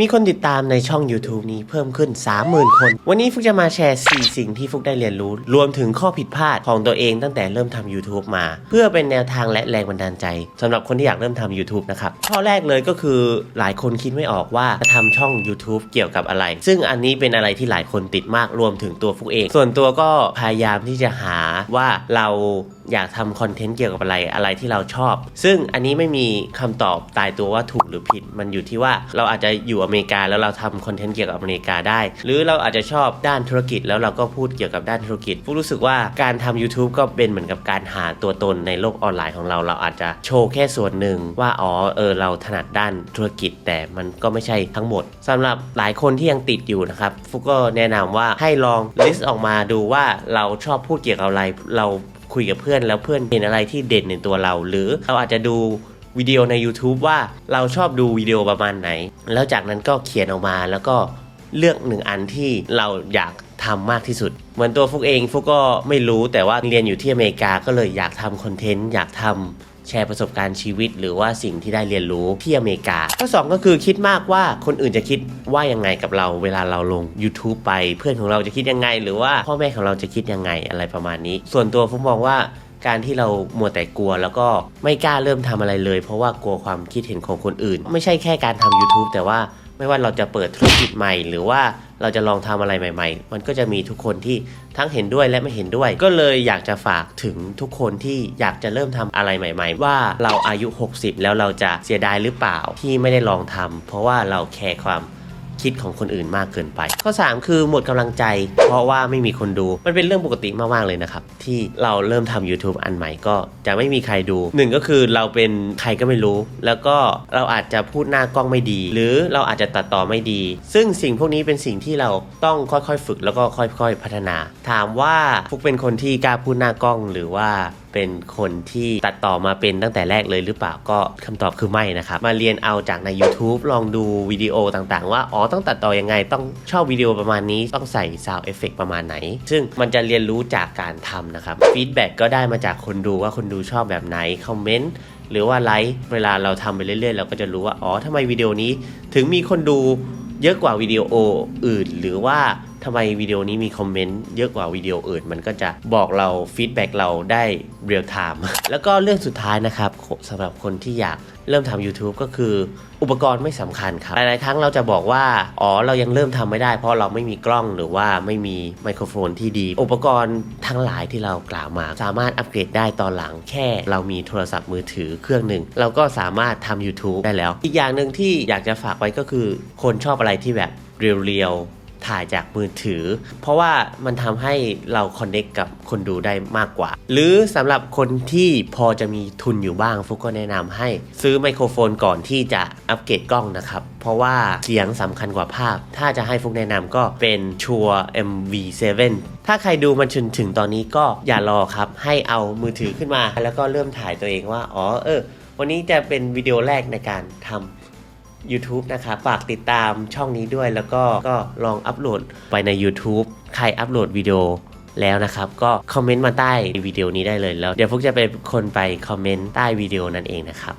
มีคนติดตามในช่อง YouTube นี้เพิ่มขึ้น 30,000 คน วันนี้ฟุกจะมาแชร์ 4 สิ่งที่ฟุกได้เรียนรู้ รวมถึงข้อผิดพลาดของตัวเองตั้งแต่เริ่มทำ YouTube มา เพื่อเป็นแนวทางและแรงบันดาลใจสำหรับคนที่อยากเริ่มทำ YouTube นะครับ ข้อแรกเลยก็คือหลายคนคิดไม่ออกว่าจะทำช่อง YouTube เกี่ยวกับอะไร ซึ่งอันนี้เป็นอะไรที่หลายคนติดมากรวมถึงตัวฟุกเอง ส่วนตัวก็พยายามที่จะหาว่าเราอยากทำคอนเทนต์เกี่ยวกับอะไรอะไรที่เราชอบ ซึ่งอันนี้ไม่มีคำตอบตายตัวว่าถูกหรือผิด มันอยู่ที่ว่าเราอาจจะอยู่อเมริกาแล้วเราทำคอนเทนต์เกี่ยวกับอเมริกาได้ หรือเราอาจจะชอบด้านธุรกิจแล้วเราก็พูดเกี่ยวกับด้านธุรกิจฟุกรู้สึกว่าการทำ YouTube ก็เป็นเหมือนกับการหาตัวตนในโลกออนไลน์ของเรา เราอาจจะโชว์แค่ส่วนหนึ่งว่าอ๋อเออเราถนัดด้านธุรกิจ แต่มันก็ไม่ใช่ทั้งหมดสำหรับหลายคนที่ยังติดอยู่นะครับฟุกก็แนะนำว่าให้ลองลิสต์ออกมาดูว่าเราชอบพูดเกี่ยวกับอะไรเรา คุยกับเพื่อนแล้วเพื่อนเห็นอะไรที่เด่นในตัวเรา หรือเราอาจจะดูวิดีโอใน YouTube ว่าเราชอบดูวิดีโอประมาณไหน แล้วจากนั้นก็เขียนออกมาแล้วก็เลือกหนึ่งอันที่เราอยาก ทำมากที่สุด เหมือนตัวฟุกเองฟุกก็ไม่รู้แต่ว่าเรียนอยู่ที่อเมริกาก็เลยอยากทำคอนเทนต์อยากทำแชร์ประสบการณ์ชีวิต หรือว่าสิ่งที่ได้เรียนรู้ที่อเมริกา ข้อสองก็คือคิดมากว่าคนอื่นจะคิดว่ายังไงกับเราเวลาเราลง YouTube ไป เพื่อนของเราจะคิดยังไง หรือว่าพ่อแม่ของเราจะคิดยังไงอะไรประมาณนี้ ส่วนตัวฟุกมองว่าการที่เรามัวแต่กลัวแล้วก็ไม่กล้าเริ่มทำอะไรเลย เพราะว่ากลัวความคิดเห็นของคนอื่น ไม่ใช่แค่การทำ YouTube แต่ว่า ไม่ว่าเราจะเปิดธุรกิจใหม่ หรือว่าเราจะลองทำอะไรใหม่ ๆ มันก็จะมีทุกคนที่ทั้งเห็นด้วยและไม่เห็นด้วย ก็เลยอยากจะฝากถึงทุกคนที่อยากจะเริ่มทำอะไรใหม่ ๆ ว่าเราอายุ 60 แล้วเราจะเสียดายหรือเปล่าที่ไม่ได้ลองทำเพราะว่าเราแคร์ความ คิดของคนอื่นมากเกินไป ข้อ 3 คือหมดกำลังใจ เพราะว่าไม่มีคนดู มันเป็นเรื่องปกติมากๆเลยนะครับ ที่เราเริ่มทำ YouTube อันใหม่ก็จะไม่มีใครดูหนึ่งก็คือเราเป็นใครก็ไม่รู้ แล้วก็เราอาจจะพูดหน้ากล้องไม่ดี หรือเราอาจจะตัดต่อไม่ดี ซึ่งสิ่งพวกนี้เป็นสิ่งที่เราต้องค่อยๆ ฝึกแล้วก็ค่อยๆ พัฒนา ถามว่าฟุกเป็นคนที่กล้าพูดหน้ากล้องหรือว่า เป็นคนที่ตัดต่อมาเป็นตั้งแต่แรกเลยหรือเปล่าก็คำตอบคือไม่นะครับ มาเรียนเอาจากใน YouTube ลองดูวิดีโอต่างๆ ว่า อ๋อต้องตัดต่อยังไง ต้องชอบวิดีโอประมาณนี้ต้องใส่ sound effect ประมาณไหน ซึ่งมันจะเรียนรู้จากการทำนะครับฟีดแบ็กก็ได้มาจากคนดูว่าคนดูชอบแบบไหนคอมเมนต์หรือว่าไลค์เวลาเราทำไปเรื่อยๆ เราก็จะรู้ว่า อ๋อทำไมวิดีโอนี้ ถึงมีคนดูเยอะกว่าวิดีโออื่น หรือว่า ทำไมวิดีโอนี้มีคอมเมนต์เยอะกว่าวิดีโออื่น มันก็จะบอกเราฟีดแบ็กเราได้เรียลไทม์แล้วก็เรื่องสุดท้ายนะครับสำหรับคนที่อยากเริ่มทำ YouTube ก็คืออุปกรณ์ไม่สำคัญครับ หลาย ๆ ครั้งเราจะบอกว่า อ๋อ เรายังเริ่มทำไม่ได้ เพราะเราไม่มีกล้องหรือว่าไม่มีไมโครโฟนที่ดี อุปกรณ์ทั้งหลายที่เรากล่าวมา สามารถอัปเกรดได้ตอนหลังแค่ เรามีโทรศัพท์มือถือเครื่องหนึ่ง เราก็สามารถทำ YouTube ได้แล้ว อีกอย่างหนึ่งที่อยากจะฝากไว้ก็คือ คนชอบอะไรที่แบบเรียวๆ ถ่ายจากมือถือ เพราะว่ามันทำให้เราคอนเน็กกับคนดูได้มากกว่า หรือสำหรับคนที่พอจะมีทุนอยู่บ้างฟุกก็แนะนำให้ซื้อไมโครโฟนก่อนที่จะอัปเกรดกล้องนะครับเพราะว่าเสียงสำคัญกว่าภาพ ถ้าจะให้ฟุกแนะนำก็เป็นชัว MV7 ถ้าใครดูมันจนถึงตอนนี้ก็อย่ารอครับ ให้เอามือถือขึ้นมา แล้วก็เริ่มถ่ายตัวเองว่า อ๋อเออ วันนี้จะเป็นวิดีโอแรกในการทำ YouTube นะครับฝากติดตามช่องนี้ด้วย แล้วก็ก็ลองอัปโหลดไปใน YouTube ใครอัปโหลดวิดีโอแล้วนะครับ ก็คอมเมนต์มาใต้วิดีโอนี้ได้เลยแล้ว เดี๋ยวพวกจะเป็นคนไปคอมเมนต์ใต้วิดีโอนั่นเองนะครับ